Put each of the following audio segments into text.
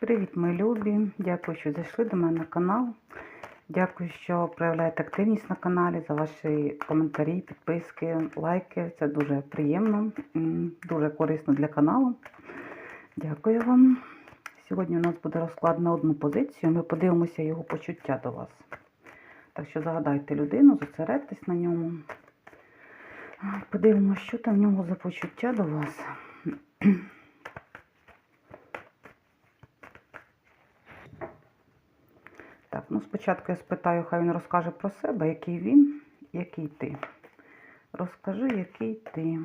Привіт, мої любі! Дякую, що зайшли до мене на канал. Дякую, що проявляєте активність на каналі, за ваші коментарі, підписки, лайки. Це дуже приємно, дуже корисно для каналу. Дякую вам. Сьогодні у нас буде розклад на одну позицію. Ми подивимося його почуття до вас. Так що загадайте людину, зосередьтесь на ньому. Подивимося, що там в нього за почуття до вас. Так, ну спочатку я спитаю, хай він розкаже про себе, який він, який ти. Розкажи, який ти.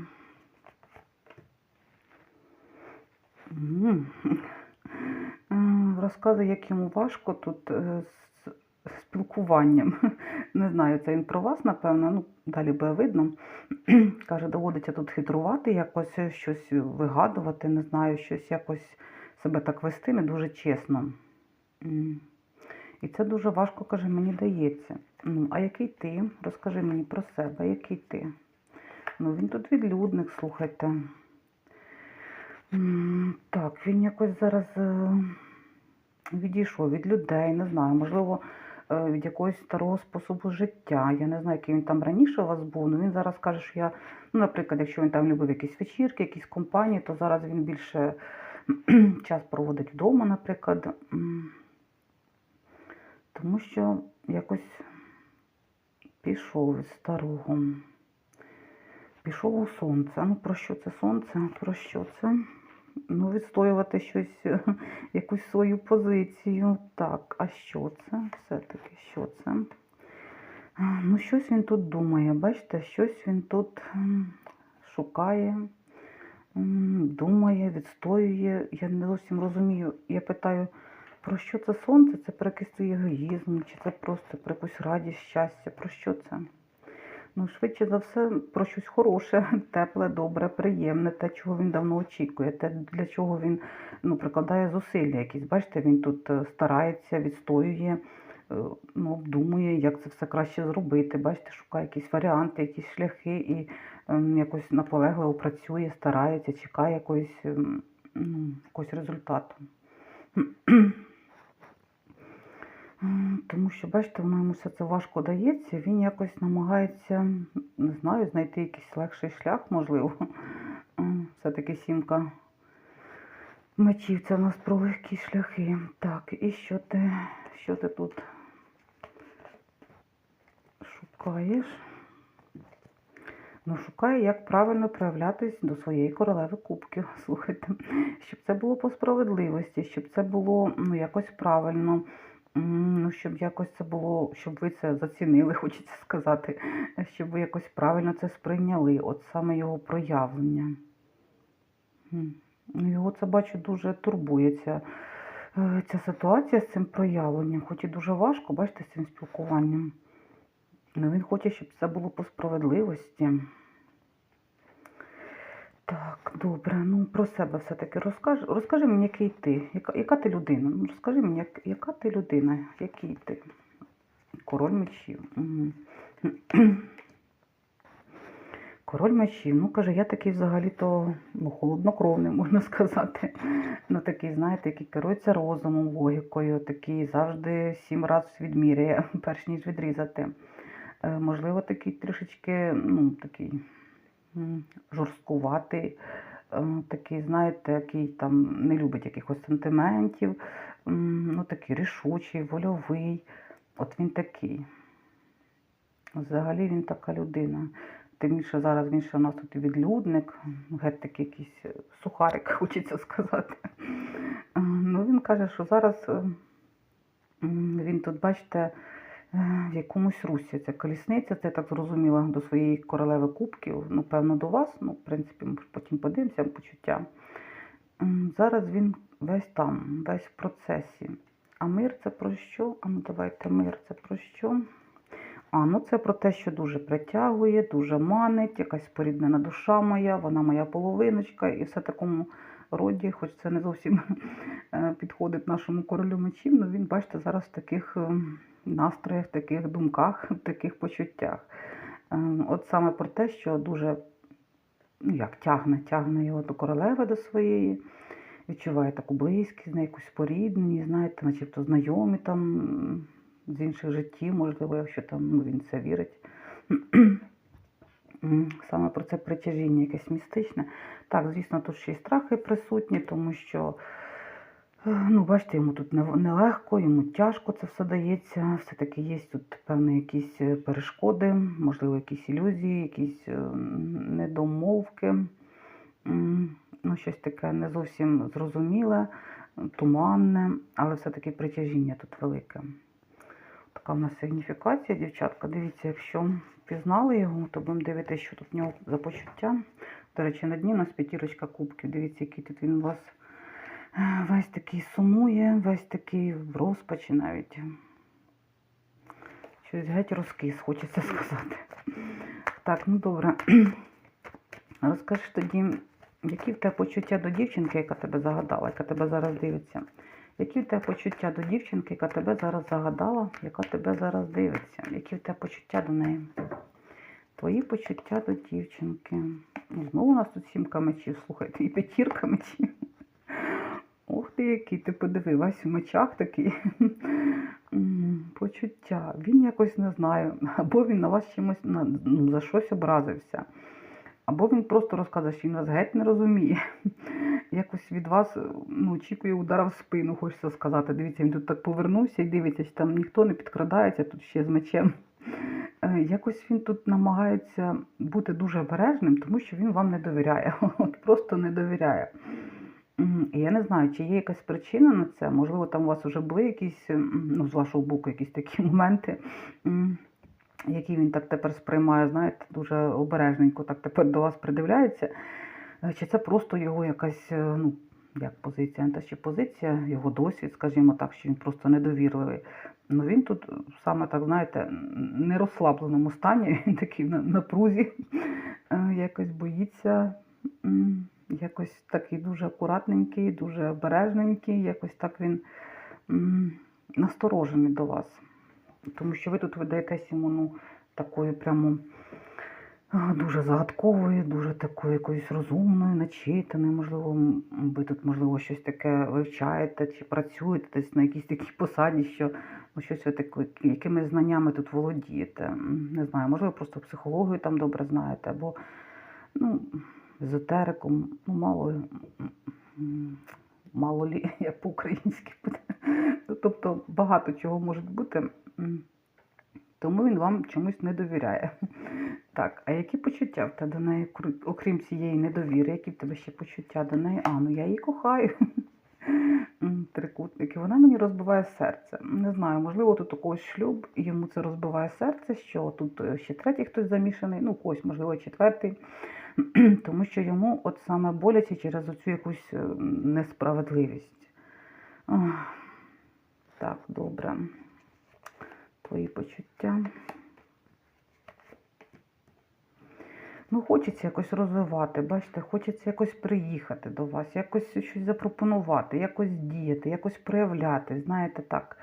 Розказує, як йому важко тут е, з спілкуванням. Не знаю, це він про вас, напевно, ну, далі буде видно. Каже, доводиться тут хитрувати, якось щось вигадувати, не знаю, щось якось себе так вести, не дуже чесно. І це дуже важко, каже, мені дається. Ну, а який ти? Розкажи мені про себе, який ти? Ну, він тут відлюдник, слухайте. Так, він якось зараз е, відійшов від людей, не знаю, можливо, е, від якогось старого способу життя. Я не знаю, який він там раніше у вас був, але він зараз каже, що я, ну, наприклад, якщо він там любив якісь вечірки, якісь компанії, то зараз він більше час проводить вдома, наприклад. Тому що якось пішов від старого. Пішов у сонце. Ну, про що це сонце? Про що це? Ну, відстоювати щось, якусь свою позицію. Так, а що це? Все-таки що це? Ну, щось він тут думає, бачите, щось він тут шукає, думає, відстоює. Я не зовсім розумію. Я питаю, про що це сонце? Це про якийсь егоїзм, чи це просто про якусь радість, щастя? Про що це? Ну, швидше за все, про щось хороше, тепле, добре, приємне, те, чого він давно очікує, те, для чого він ну, прикладає зусилля якісь. Бачите, він тут е, старається, відстоює, е, ну, обдумує, як це все краще зробити. Бачите, шукає якісь варіанти, якісь шляхи і ем, якось наполегливо працює, старається, чекає якоїсь, ем, ну, якогось результату. Тому що, бачите, воно йому все це важко дається, він якось намагається, не знаю, знайти якийсь легший шлях, можливо. Все-таки сімка мечів, це в нас про легкі шляхи. Так, і що ти, що ти тут шукаєш? Ну, шукає, як правильно проявлятись до своєї королеви кубків. Слухайте, щоб це було по справедливості, щоб це було ну, якось правильно. Ну, щоб якось це було, щоб ви це зацінили, хочеться сказати, щоб ви якось правильно це сприйняли, от саме його проявлення. Ну, його це бачу дуже турбує ця, е, ситуація з цим проявленням, хоч і дуже важко, бачите, з цим спілкуванням. Ну, він хоче, щоб це було по справедливості. Так, добре. Ну про себе все-таки розкажи. Розкажи мені, який ти. Яка, яка ти людина? Ну, розкажи мені, як, яка ти людина, який ти? Король мечів. Угу. Король мечів. Ну, каже, я такий взагалі-то ну, холоднокровний, можна сказати. Ну, такий, знаєте, який керується розумом, логікою, такий завжди сім разів відміряє, перш ніж відрізати. Е, Можливо, такий трішечки, ну, такий жорсткуватий, е, такий, знаєте, який там не любить якихось сантиментів, ну такий рішучий, вольовий. От він такий. Взагалі він така людина. Тим більше зараз він ще у нас тут відлюдник, геть такий якийсь сухарик, хочеться сказати. Е, Ну, він каже, що зараз він тут, бачите, в якомусь русі. Ця колісниця, це я так зрозуміла, до своєї королеви кубків, ну, певно, до вас, ну, в принципі, ми потім подивимося почуття. Зараз він весь там, весь в процесі. А мир це про що? А ну давайте мир це про що? А, ну це про те, що дуже притягує, дуже манить, якась споріднена душа моя, вона моя половиночка, і все такому роді, хоч це не зовсім е, підходить нашому королю мечів, але він, бачите, зараз в таких е, настроях, в таких думках, таких почуттях. Е, От саме про те, що дуже ну як тягне, тягне його до королеви до своєї. відчуває таку близькість, якусь порідненість, знаєте, начебто знайомі там з інших життів, можливо, якщо там ну, він це вірить. Саме про це притяжіння якесь містичне. Так, звісно, тут ще й страхи присутні, тому що, ну, бачите, йому тут нелегко, йому тяжко це все дається. Все-таки є тут певні якісь е, перешкоди, можливо, якісь ілюзії, якісь е, недомовки. Ну, щось таке не зовсім зрозуміле, туманне, але все-таки притяжіння тут велике. Така в нас сигніфікація, дівчатка. Дивіться, якщо пізнали його, то будемо дивитися, що тут в нього за почуття. До речі, на дні у нас п'ятірочка кубків. Дивіться, який тут він у вас весь такий сумує, весь такий в розпачі навіть. Щось геть розкис, хочеться сказати. Так, ну добре. Розкажи тоді, які в тебе почуття до дівчинки, яка тебе загадала, яка тебе зараз дивиться? Які в тебе почуття до дівчинки, яка тебе зараз загадала, яка тебе зараз дивиться? Які в тебе почуття до неї? Твої почуття до дівчинки. Знову у нас тут сімка мечів, слухайте, і п'ятірка мечів. Який ти подиви, весь у мечах такий. Почуття. Він якось не знаю, або він на вас чимось ну, за щось образився. Або він просто розказує, що він вас геть не розуміє. Якось від вас ну, очікує удара в спину, хочеться сказати. Дивіться, він тут так повернувся і дивиться, що там ніхто не підкрадається, тут ще з мечем. Е, Якось він тут намагається бути дуже обережним, тому що він вам не довіряє. От просто не довіряє. Я не знаю, чи є якась причина на це. Можливо, там у вас вже були якісь, ну, з вашого боку, якісь такі моменти, які він так тепер сприймає, знаєте, дуже обережненько так тепер до вас придивляється. Е, Чи це просто його якась, е, ну, як позиція, та ще позиція, його досвід, скажімо так, що він просто недовірливий. Ну він тут саме так, знаєте, не розслабленому стані, він такий на напрузі, е, якось боїться, якось такий дуже акуратненький, дуже обережненький, якось так він насторожений до вас. Тому що ви тут видаєтесь йому ну, такою прямо дуже загадковою, дуже такою якоюсь розумною, начитаною. Можливо, ви тут, можливо, щось таке вивчаєте чи працюєте десь на якійсь такій посаді, що ну, щось ви таке, якими знаннями тут володієте. Не знаю, можливо, просто психологію там добре знаєте, або ну, езотериком, ну, мало, мало лі, як по-українськи буде. Ну, Тобто багато чого може бути. Тому він вам чомусь не довіряє. Так, а які почуття в тебе до неї, окрім цієї недовіри, які в тебе ще почуття до неї? А, ну я її кохаю. Трикутники. Вона мені розбиває серце. Не знаю, можливо, тут у когось шлюб, і йому це розбиває серце, що тут е, ще третій хтось замішаний, ну, когось, можливо, четвертий. Тому що йому от саме боляче через оцю якусь е, несправедливість. Ах, Так, добре. Твої почуття. Ну, хочеться якось розвивати, бачите, хочеться якось приїхати до вас, якось щось запропонувати, якось діяти, якось проявляти, знаєте, так,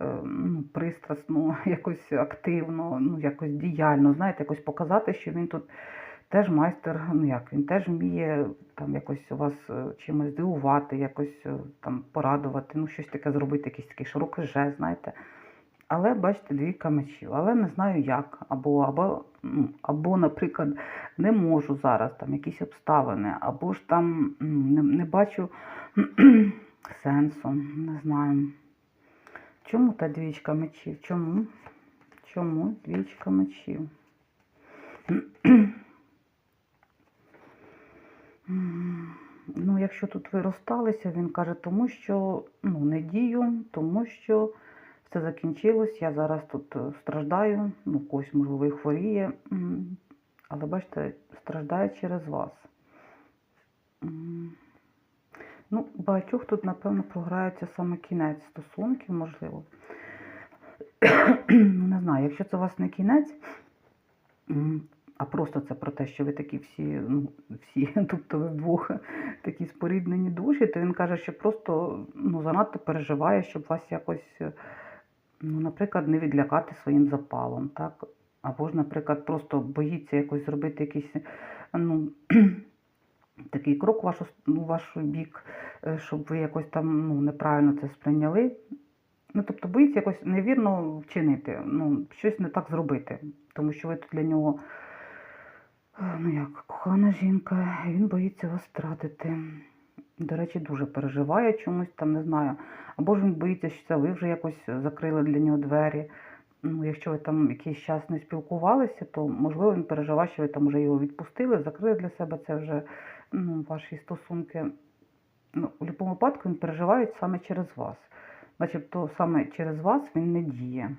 е, ну, пристрасно, якось активно, ну, якось діяльно, знаєте, якось показати, що він тут теж майстер, ну як, він теж вміє там якось вас е, чимось здивувати, якось е, там порадувати, ну, щось таке зробити, якийсь такий широкий жест, знаєте. Але бачите, двійка мечів, але не знаю як. Або, або, ну, або, наприклад, не можу зараз там якісь обставини, або ж там не, не бачу сенсу, не знаю. Чому та двічка мечів? Чому? Чому двічка мечів? Ну, якщо тут ви розсталися, він каже, тому що ну, не дію, тому що все закінчилось, я зараз тут е, страждаю, ну, когось, можливо, і хворіє, але бачите, страждає через вас. Ну, багатьох тут, напевно, програється саме кінець стосунків, можливо. Не знаю, якщо це у вас не кінець, а просто це про те, що ви такі всі, ну, всі, тобто ви вдвох такі споріднені душі, то він каже, що просто ну, занадто переживає, щоб вас якось, ну, наприклад, не відлякати своїм запалом, так? Або ж, наприклад, просто боїться якось зробити якісь, ну, такий крок в вашу, с- у ваш бік, е, щоб ви якось там ну, неправильно це сприйняли. Ну, тобто боїться якось невірно вчинити, ну, щось не так зробити, тому що ви тут для нього, ну як, кохана жінка, він боїться вас втратити. До речі, дуже переживає чомусь там, не знаю. Або ж він боїться, що це ви вже якось закрили для нього двері. Ну, якщо ви там якийсь час не спілкувалися, то можливо він переживає, що ви там вже його відпустили, закрили для себе це вже ну, ваші стосунки. Ну, у будь-якому випадку він переживає саме через вас. Начебто саме через вас він не діє.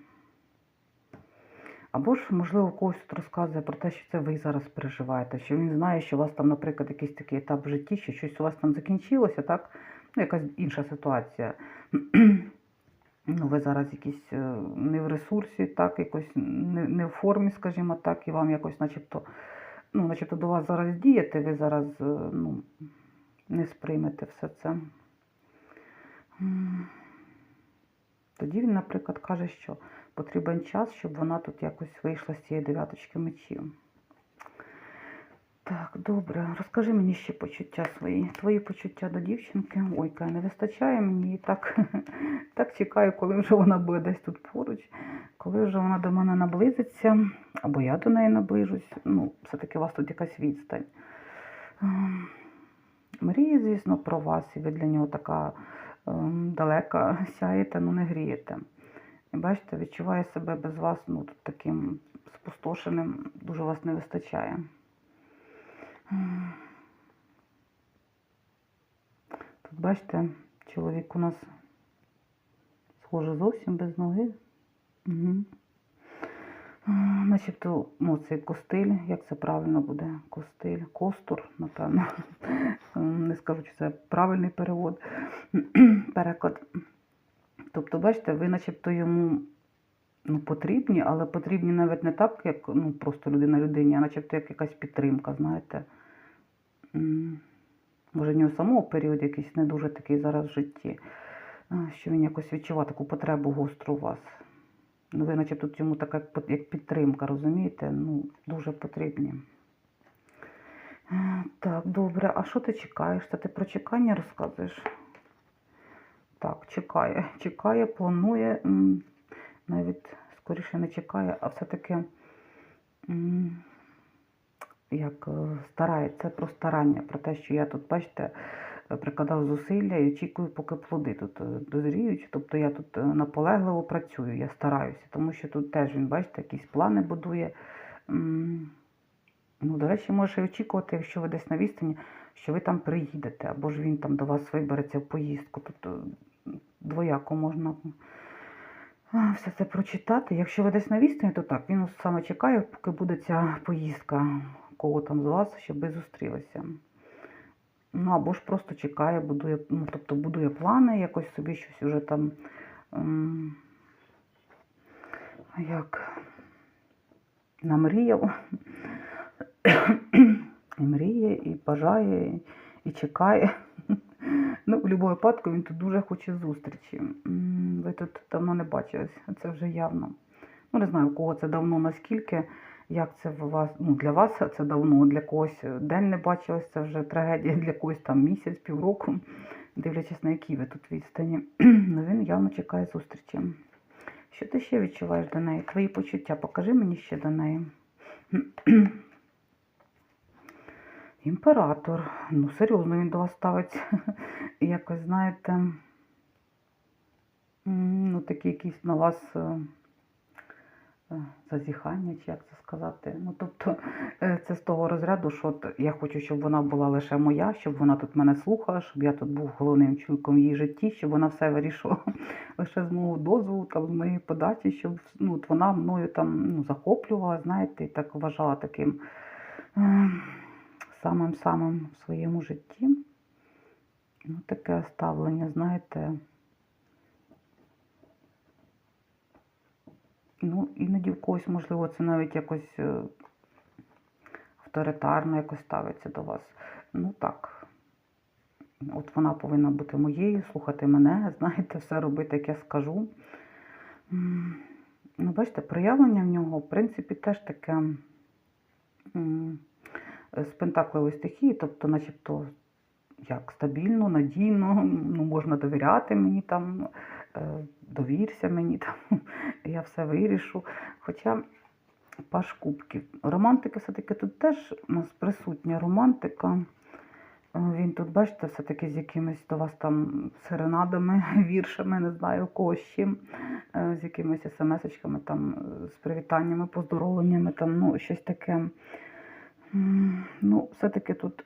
Або ж, можливо, когось тут розказує про те, що це ви зараз переживаєте, що він знає, що у вас там, наприклад, якийсь такий етап в житті, що щось у вас там закінчилося, так? Ну, якась інша ситуація. Ну, ви зараз якісь е, не в ресурсі, так, якось не, не в формі, скажімо так, і вам якось начебто, ну, начебто до вас зараз діяти, ви зараз е, ну, не сприймете все це. Тоді він, наприклад, каже, що потрібен час, щоб вона тут якось вийшла з цієї дев'яточки мечів. Так, добре. Розкажи мені ще почуття свої. Твої почуття до дівчинки. Ой, Кай, не вистачає мені і так, так чекаю, коли вже вона буде десь тут поруч, коли вже вона до мене наблизиться, або я до неї наближусь. Ну, все-таки у вас тут якась відстань. Ем, Мріє, звісно, про вас, і ви для нього така ем, далека сяєте, ну не грієте. І бачите, відчуває себе без вас ну, таким спустошеним, дуже вас не вистачає. Тут, бачите, чоловік у нас схоже зовсім без ноги. Угу. Начебто, ну, цей костиль, як це правильно буде? Костиль, костур, напевно. Не скажу, чи це правильний перевод, переклад. Тобто, бачите, ви начебто йому ну, потрібні, але потрібні навіть не так, як ну, просто людина людині, а начебто як якась підтримка, знаєте. Може, в нього самого період якийсь не дуже такий зараз в житті, що він якось відчуває таку потребу гостру у вас. Ну, ви наче тут йому така як підтримка, розумієте? Ну, дуже потрібні. Е, Так, добре. А що ти чекаєш? Це ти про чекання розказуєш? Так, чекає. Чекає, планує. Навіть скоріше не чекає, а все-таки як е, старається про старання, про те, що я тут, бачите, прикладав зусилля і очікую, поки плоди тут е, дозріють. Тобто я тут е, наполегливо працюю, я стараюся, тому що тут теж він, бачите, якісь плани будує. Ну, до речі, може і очікувати, якщо ви десь на відстані, що ви там приїдете, або ж він там до вас вибереться в поїздку. Е, двояко можна все це прочитати. Якщо ви десь на відстані, то так, він саме чекає, поки буде ця поїздка, кого там з вас, щоб ви зустрілися. Ну, або ж просто чекає, будує, ну, тобто будує плани, якось собі щось уже там. ем, як намріяв. І мріє, і бажає, і чекає. Ну, в будь-якому випадку він тут дуже хоче зустрічі. Ви тут давно не бачились, це вже явно. Ну, не знаю, у кого це давно, наскільки, як це в вас, ну, для вас це давно, для когось день не бачилось, це вже трагедія, для когось там місяць, півроку, дивлячись на які ви тут відстані. Ну, він явно чекає зустрічі. Що ти ще відчуваєш до неї? Твої почуття, покажи мені ще до неї. Імператор. Ну, серйозно він до вас ставиться. Якось, знаєте, ну, такі якісь на вас е, е, зазіхання, чи як це сказати. Ну, тобто, е, це з того розряду, що от я хочу, щоб вона була лише моя, щоб вона тут мене слухала, щоб я тут був головним чоловіком в її житті, щоб вона все вирішувала лише з мого дозволу, там, з моєї подачі, щоб ну, от вона мною там ну, захоплювала, знаєте, і так вважала таким е, самим-самим в своєму житті. Ну, таке ставлення, знаєте. Ну, іноді в когось, можливо, це навіть якось е, авторитарно якось ставиться до вас. Ну так. От вона повинна бути моєю, слухати мене, знаєте, все робити, як я скажу. Ну, бачите, проявлення в нього, в принципі, теж таке. З пентакливої стихії, тобто, начебто, як стабільно, надійно, ну, можна довіряти мені там, е, довірся мені там, я все вирішу. Хоча паш кубків. Романтика все-таки тут теж у нас присутня романтика. Е, Він тут, бачите, все-таки з якимись до вас там серенадами, віршами, не знаю, чим, е, з якимись смс-очками, там, з привітаннями, поздоровленнями, там, ну, щось таке. Ну, все-таки тут,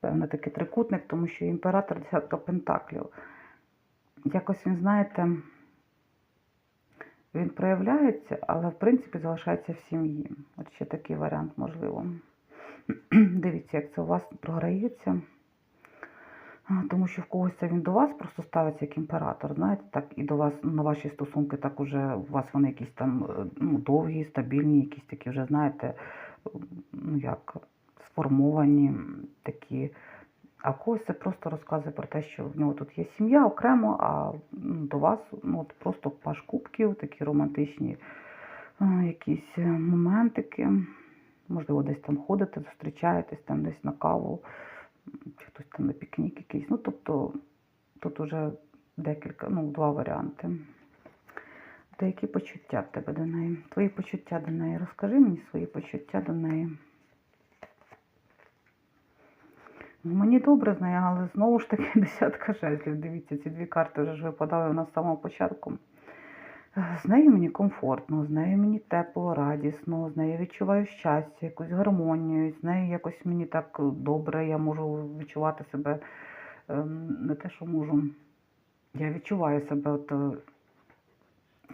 певно, такий трикутник, тому що імператор десятка пентаклів. Якось він, знаєте, він проявляється, але в принципі залишається в сім'ї. От ще такий варіант можливо. Дивіться, як це у вас програється. Тому що в когось це він до вас просто ставиться як імператор, знаєте, так і до вас на ваші стосунки так уже у вас вони якісь там е, ну, довгі, стабільні, якісь такі вже, знаєте, ну як сформовані такі. А когось це просто розказує про те, що в нього тут є сім'я окремо, а ну, до вас ну, от просто паш кубків, такі романтичні е, якісь е, моментики. Можливо, десь там ходите, зустрічаєтесь, там десь на каву, чи хтось там на пікнік якийсь. Ну, тобто тут уже декілька, ну, два варіанти. Та які почуття в тебе до неї? Твої почуття до неї. Розкажи мені свої почуття до неї. Ну, Мені добре з нею, але знову ж таки десятка жезлів. Дивіться, ці дві карти вже ж випадали у нас з самого початку. З нею мені комфортно, з нею мені тепло, радісно, з нею відчуваю щастя, якусь гармонію, з нею якось мені так добре, я можу відчувати себе ем, не те, що можу. Я відчуваю себе от, е,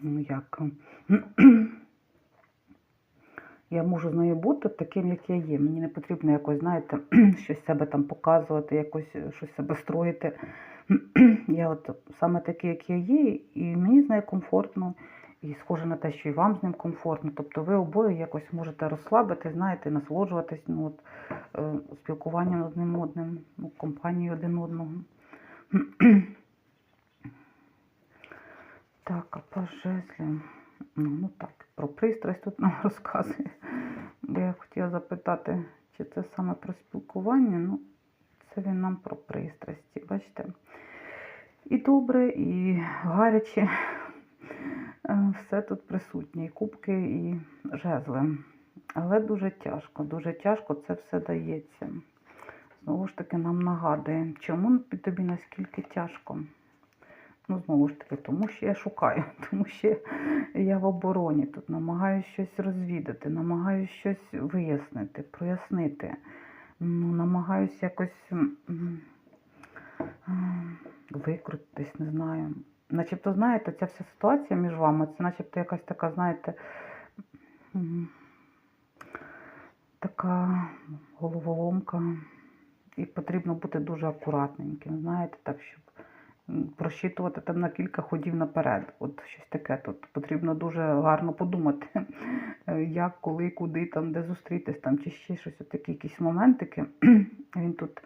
ну як. Я можу з нею бути таким, як я є. Мені не потрібно якось, знаєте, щось себе там показувати, якось е, щось себе строїти. Я от саме такий, як я є, і мені з нею комфортно, і схоже на те, що і вам з ним комфортно. Тобто ви обоє якось можете розслабити, знаєте, насолоджуватись ну, от, е, спілкуванням одним одним, ну, компанією один одного. Так, а по жезлям. Ну, ну так, про пристрасть тут нам розказує. Бо я хотіла запитати, чи це саме про спілкування. Ну, це він нам про пристрасті, бачите? І добре, і гаряче. Е, Все тут присутнє, і кубки, і жезли. Але дуже тяжко, дуже тяжко це все дається. Знову ж таки, нам нагадує, чому тобі наскільки тяжко. Ну, знову ж таки, тому що я шукаю, тому що я в обороні тут намагаюся щось розвідати, намагаюся щось вияснити, прояснити. Ну, намагаюся якось викрутитись, не знаю. Начебто, знаєте, ця вся ситуація між вами, це начебто якась така, знаєте, така головоломка. І потрібно бути дуже акуратненьким, знаєте, так, щоб просчитувати там на кілька ходів наперед. От щось таке тут. Потрібно дуже гарно подумати, е, як, коли, куди, там, де зустрітись, там, чи ще щось. От такі якісь моментики. Він тут,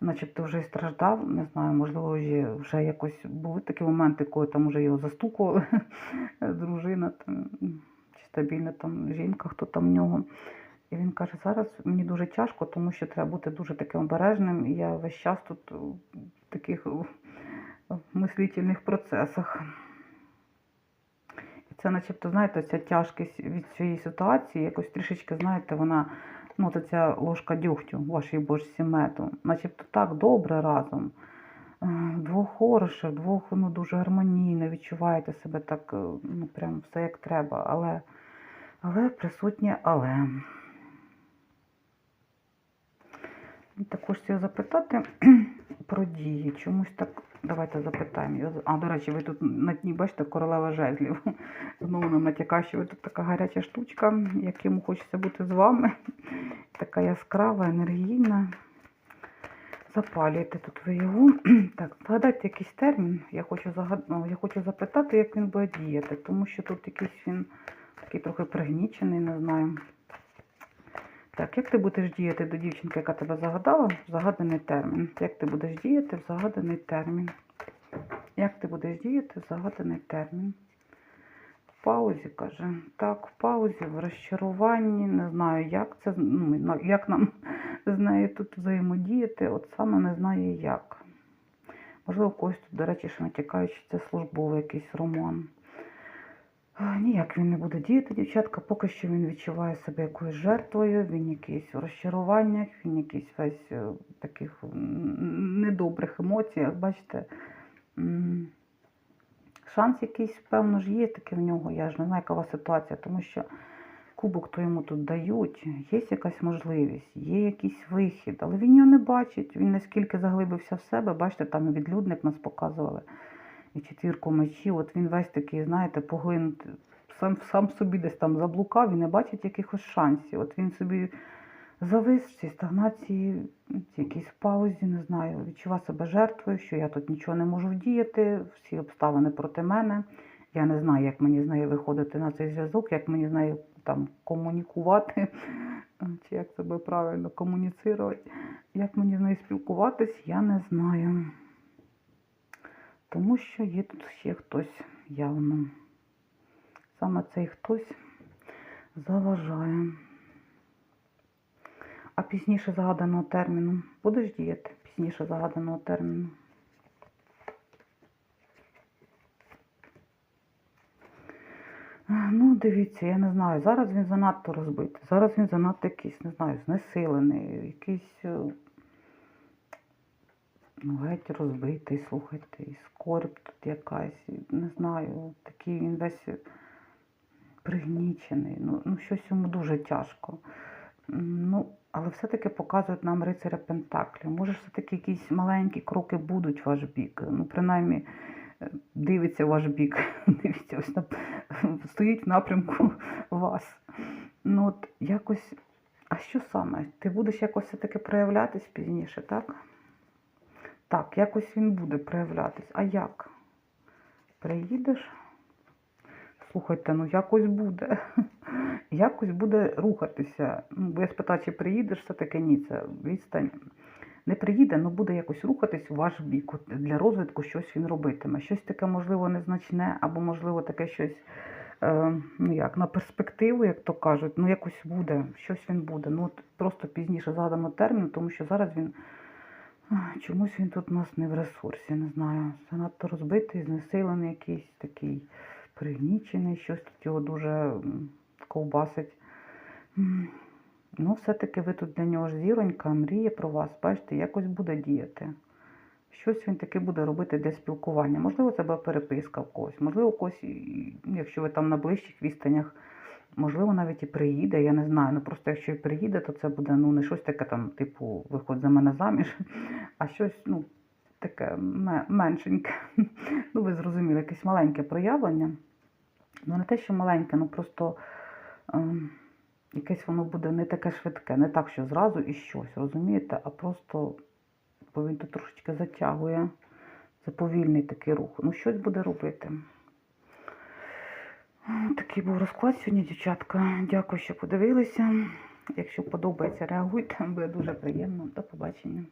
начебто, вже й страждав, не знаю, можливо, вже, якось були такі моменти, коли там вже його застукували, дружина там, чи стабільна там жінка, хто там в нього. І він каже, зараз мені дуже тяжко, тому що треба бути дуже таким обережним. І я весь час тут таких мислительних процесах. І це, начебто, знаєте, ця тяжкість від цієї ситуації, якось трішечки, знаєте, вона, ну, то ця ложка дьогтю в вашій бочці меду, начебто так добре разом. Е, Вдвох хороше, вдвох ну, дуже гармонійно, відчуваєте себе так, е, ну, прям все як треба, але, але присутнє але. І Також хотіла запитати про дії. Чомусь так. Давайте запитаємо. А, до речі, ви тут на дні бачите королева жезлів. Знову нам натякає, що ви тут така гаряча штучка, яким хочеться бути з вами. Така яскрава, енергійна. Запалюєте тут ви його. Так, згадайте якийсь термін. Я хочу, загад... я хочу запитати, як він буде діяти, тому що тут якийсь він такий трохи пригнічений, не знаю. Так, як ти будеш діяти до дівчинки, яка тебе загадала, в загаданий термін? Як ти будеш діяти в загаданий термін? Як ти будеш діяти в загаданий термін? В паузі, каже. Так, в паузі, в розчаруванні. Не знаю, як це, ну, як нам з нею тут взаємодіяти. От саме не знаю як. Можливо, когось тут, до речі, ще натякають, що це службовий якийсь роман. Ніяк він не буде діяти, дівчатка. Поки що він відчуває себе якоюсь жертвою, він якийсь в розчаруваннях, він якийсь весь е, в таких недобрих емоціях. Бачите, шанс якийсь, певно ж, є таки в нього. Я ж не знаю, яка ситуація, тому що кубок, то йому тут дають, є якась можливість, є якийсь вихід, але він його не бачить. Він наскільки заглибився в себе, бачите, там відлюдник нас показували і четвірку мечів. От він весь такий, знаєте, поглинутий, сам, сам собі десь там заблукав і не бачить якихось шансів. От він собі завис в цій стагнації, в цій якійсь паузі, не знаю, відчував себе жертвою, що я тут нічого не можу вдіяти, всі обставини проти мене. Я не знаю, як мені з нею виходити на цей зв'язок, як мені з нею там комунікувати, чи як себе правильно комуніцирувати, як мені з нею спілкуватись, я не знаю. Тому що є тут ще хтось явно. Саме цей хтось заважає. А пізніше загаданого терміну. Будеш діяти пізніше загаданого терміну? Ну, дивіться, я не знаю. Зараз він занадто розбитий. Зараз він занадто якийсь, не знаю, знесилений, якийсь. Ну, геть розбитий, слухайте, і скорб тут якась, не знаю, такий він весь пригнічений. Ну, ну щось йому дуже тяжко. Ну, але все-таки показують нам рицаря Пентаклів. Може, все-таки якісь маленькі кроки будуть в ваш бік. Ну, принаймні, е, дивиться ваш бік. Дивіться, ось там стоїть в напрямку вас. Ну, от якось. А що саме? Ти будеш якось все-таки проявлятись пізніше, так? Так, якось він буде проявлятись. А як? Приїдеш? Слухайте, ну якось буде. Якось буде рухатися. Ну, бо я спитаю, чи приїдеш, все-таки ні, це відстань. Не приїде, але буде якось рухатись у ваш бік. Для розвитку щось він робитиме. Щось таке, можливо, незначне, або, можливо, таке щось, е, ну як, на перспективу, як то кажуть, ну якось буде, щось він буде. Ну, от просто пізніше згадамо термін, тому що зараз він. Чомусь він тут у нас не в ресурсі, не знаю. Занадто розбитий, знесилений якийсь такий пригнічений, щось тут його дуже ковбасить. Ну, все-таки ви тут для нього ж зіронька, мріє про вас, бачите, якось буде діяти. Щось він таки буде робити для спілкування. Можливо, це була переписка в когось, можливо, когось, якщо ви там на ближчих відстанях, можливо, навіть і приїде, я не знаю. Ну просто якщо і приїде, то це буде ну не щось таке там, типу, виходь за мене заміж, а щось, ну, таке меншеньке. Ну, ви зрозуміли, якесь маленьке проявлення. Ну, не те, що маленьке, ну просто ем, якесь воно буде не таке швидке, не так, що зразу і щось, розумієте, а просто бо він тут трошечки затягує. Це повільний такий рух. Ну, щось буде робити. Такий був розклад сьогодні, дівчатка. Дякую, що подивилися. Якщо подобається, реагуйте, буде дуже приємно. До побачення.